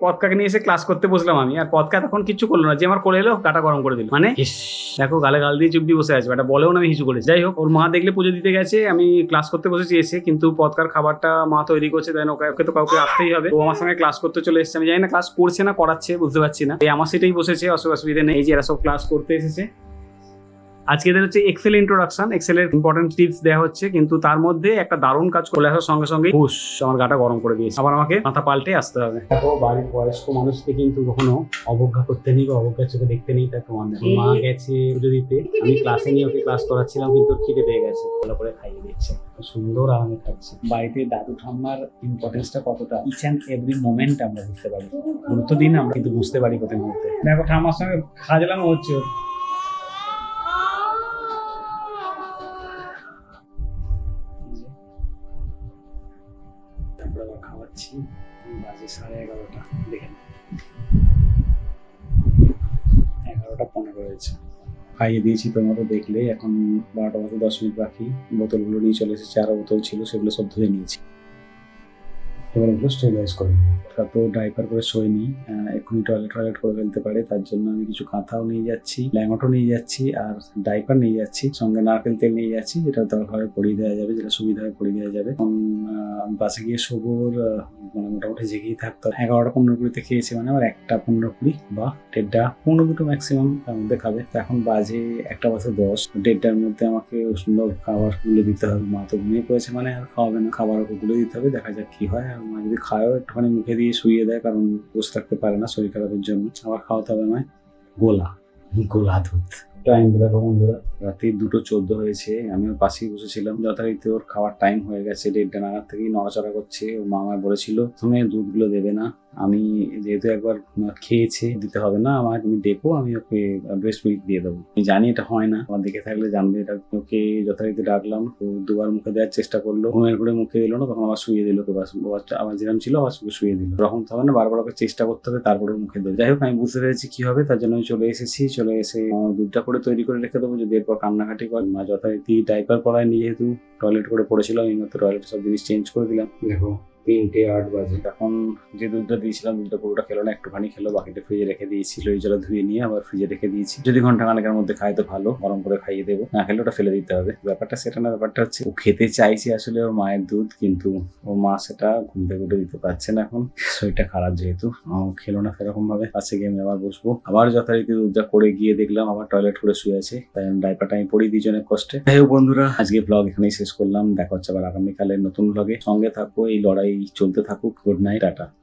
পদকাকে নিয়ে এসে ক্লাস করতে বসলাম আমি। আর পদকা তখন কিছু করল না যে আমার করে এলো কাটা গরম করে দিল। মানে ইস, দেখো গালে গাল দিয়ে চুপ দিয়ে বসে আছে এটা বলেও না আমি কিছু করেছি যাই হোক ওর মা দেখলে পুজো দিতে গেছে আমি ক্লাস করতে বসেছি এসে কিন্তু পদকার খাবারটা মা তৈরি করছে তাই না ওকে ওকে তো কাউকে আসতেই হবে। ও আমার সঙ্গে ক্লাস করতে চলে এসেছে। আমি জানি না ক্লাস করছে না করাচ্ছে বুঝতে পারছি না। এই আমার সেটাই বসেছে অসুখ অসুবিধা নেই যে এরা সব ক্লাস করতে এসেছে। আজকে এদের হচ্ছে এক্সেল ইন্ট্রোডাকশন এক্সেলের ইম্পর্টেন্ট টিপস দেওয়া হচ্ছে কিন্তু তার মধ্যে একটা দারুণ কাজ করে আসার সঙ্গে সঙ্গে হুশ আমার গাটা গরম করে দিয়েছে। আবার আমাকে মাথা পাল্টে আসতে হবে। দেখো বাড়ির বয়স্ক মানুষকে কিন্তু কখনো অবজ্ঞা করতে নেই বা অবজ্ঞার চোখে দেখতে নেই তার প্রমাণ দেয়। মা গেছে পুজো দিতে। আমি ক্লাসে নিয়ে ওকে ক্লাস করাচ্ছিলাম কিন্তু খিদে পেয়ে গেছে। ভালো করে খাইয়ে দিচ্ছে। সুন্দর আরামে খাচ্ছে। বাড়িতে দাদু ঠাম্মার ইম্পর্টেন্সটা কতটা? ইচ অ্যান্ড এভরি মোমেন্ট আমরা বুঝতে পারি। গুরুত্ব দিন আমরা কিন্তু বুঝতে পারি প্রতি মুহূর্তে। দেখো ঠাম্মার সঙ্গে খাজলাম হচ্ছে ওর খাওয়াচ্ছি। বাজে সাড়ে এগারোটা দেখেন এগারোটা পনেরো হয়েছে। খাইয়ে দিয়েছি তোমরা দেখলে, এখন বারোটা বাজে দশ মিনিট বাকি। বোতলগুলো নিয়ে চলে এসেছি, আরও বোতল ছিল, সেগুলো সব ধুয়ে নিয়েছি। এবার এগুলো স্টেবিলাইজ করে নেব। ওটা তো ডাইপার করে শোয়নি এক্ষুনি টয়লেট টয়লেট করে ফেলতে পারে, তার জন্য আমি কিছু কাঁথাও নিয়ে যাচ্ছি ল্যাঙ্গটও নিয়ে যাচ্ছি, আর ডাইপার নিয়ে যাচ্ছি, সঙ্গে নারকেল তেল নিয়ে যাচ্ছি, যেটা দরকার পরিয়ে দেওয়া যাবে, যেটা সুবিধা হয় পরিয়ে দেওয়া যাবে। এখন বাসে গিয়ে শোবর মানে মোটামুটি জেগেই থাকতো। এগারোটা পনেরো কুড়িতে খেয়েছি মানে আমার একটা পনেরো কুড়ি বা দেড়টা, পনেরো দুটো ম্যাক্সিমাম তার মধ্যে খাবে। তো এখন বাজে একটা বাজে দশ। দেড়টার মধ্যে আমাকে সুন্দর খাবার গুলে দিতে হবে। মা তো ঘুমিয়ে পড়েছে মানে আর খাওয়াবে না। খাবার ওকে গুলে দিতে হবে। দেখা যাক কি হয়। আর মা যদি খায়ও একটুখানি মুখে দিয়ে শুইয়ে দেয় কারণ বসে থাকতে পারে না শরীর খারাপের জন্য। আবার খাওয়াতে হবে আমায় গোলা গোলা দুধ। টাইম দেখো বন্ধুরা রাতে দুটো চোদ্দ হয়েছে আমি ওর পাশেই বসেছিলাম। যথারীতি ওর খাওয়ার টাইম হয়ে গেছে দেড়টা নাগাদ থেকেই নড়াচড়া করছে। ও মা আমায় বলেছিল, তুমি দুধগুলো দেবে না। আমি যেহেতু একবার খেয়েছে, দিতে হবে না। আমার তুমি দেখো আমি ওকে ব্রেস্ট মিল্ক দিয়ে দেবো। আমি জানি এটা হয় না। আমার দেখে থাকলে জানবে এটা। ওকে যথারীতি ডাকলাম। ও দুবার মুখে দেওয়ার চেষ্টা করল। ঘুমের ঘুরে মুখে দিল না, তখন আবার শুয়ে দিল। ওকে আমার যেরকম ছিল, আবার শুয়ে দিল। এরকম তো হবে না, বারবার ওকে চেষ্টা করতে হবে তারপরে মুখে দেবে। যাই হোক, আমি বুঝতে পেরেছি কি হবে। তার জন্য আমি চলে এসেছি। চলে এসে আমার দুধটা করে তৈরি করে রেখে দেবো। যদি এরপর কান্নাকাটি করে, মা যথারীতি ডাইপার পড়ায়নি যেহেতু টয়লেট করে পড়েছিলাম এই মতো টয়লেট সব জিনিস চেঞ্জ করে দিলাম। দেখো তিনটে, আট বাজে। এখন যে দুধটা দিয়েছিলাম, দুধটা পুরোটা খেলো না, একটুখানি খেলো, বাকিটা ফ্রিজে রেখে দিয়েছি ওই জলে ধুয়ে নিয়ে আবার ফ্রিজে রেখে দিয়েছি। যদি ঘণ্টা খানেকের মধ্যে খাই তো ভালো, গরম করে খাইয়ে দেবো। না খেলে ওটা ফেলে দিতে হবে। ব্যাপারটা সেটা না, ব্যাপারটা হচ্ছে ও খেতে চাইছে আসলে ওর মায়ের দুধ, কিন্তু ও মা সেটা ঘুম থেকে উঠে দিতে পারছে না এখন। শরীরটা খারাপ যেহেতু খেলো না সেরকম ভাবে পাশে গিয়ে আমি আবার বসবো। আবার যথারীতি দুধটা করে গিয়ে দেখলাম, আবার টয়লেট করে শুয়ে আছে, তাই আমি ডাইপারটা আমি পড়ি অনেক কষ্টে। যাই বন্ধুরা, আজকে ব্লগ এখানেই শেষ করলাম। দেখা হচ্ছে আবার আগামীকালের নতুন ব্লগে সঙ্গে থাকো, এই লড়াই চলতে থাকুক গুড নাইট টাটা।